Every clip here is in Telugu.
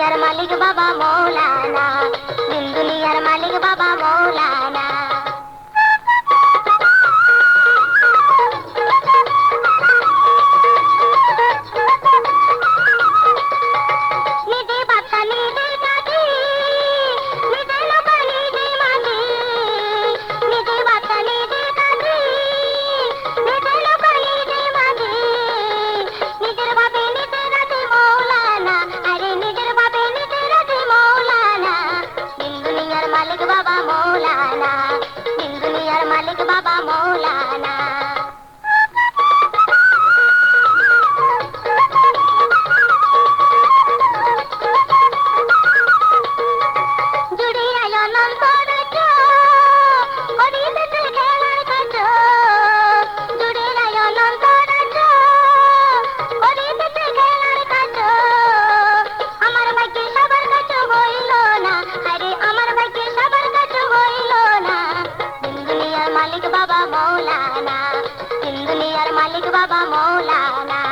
রোজার মালিক বাবা মৌলানা বাবা মৌলানা। দিল দুনিয়ার মালিক বাবা মৌলানা। মালিক বাবা মৌলানা। তিন দুনিয়ার মালিক বাবা মৌলানা।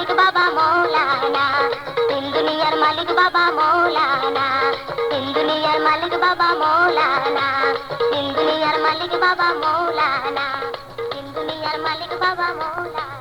మలిక్ బాబా మౌలానా. సింధునియర్ మలిక్ బాబా మౌలానా. సింధునియర్ మలిక్ బాబా మౌలానా. సింధునియర్ మలిక్ బాబా మౌలానా. సింధునియర్ మలిక్ బాబా మౌలానా.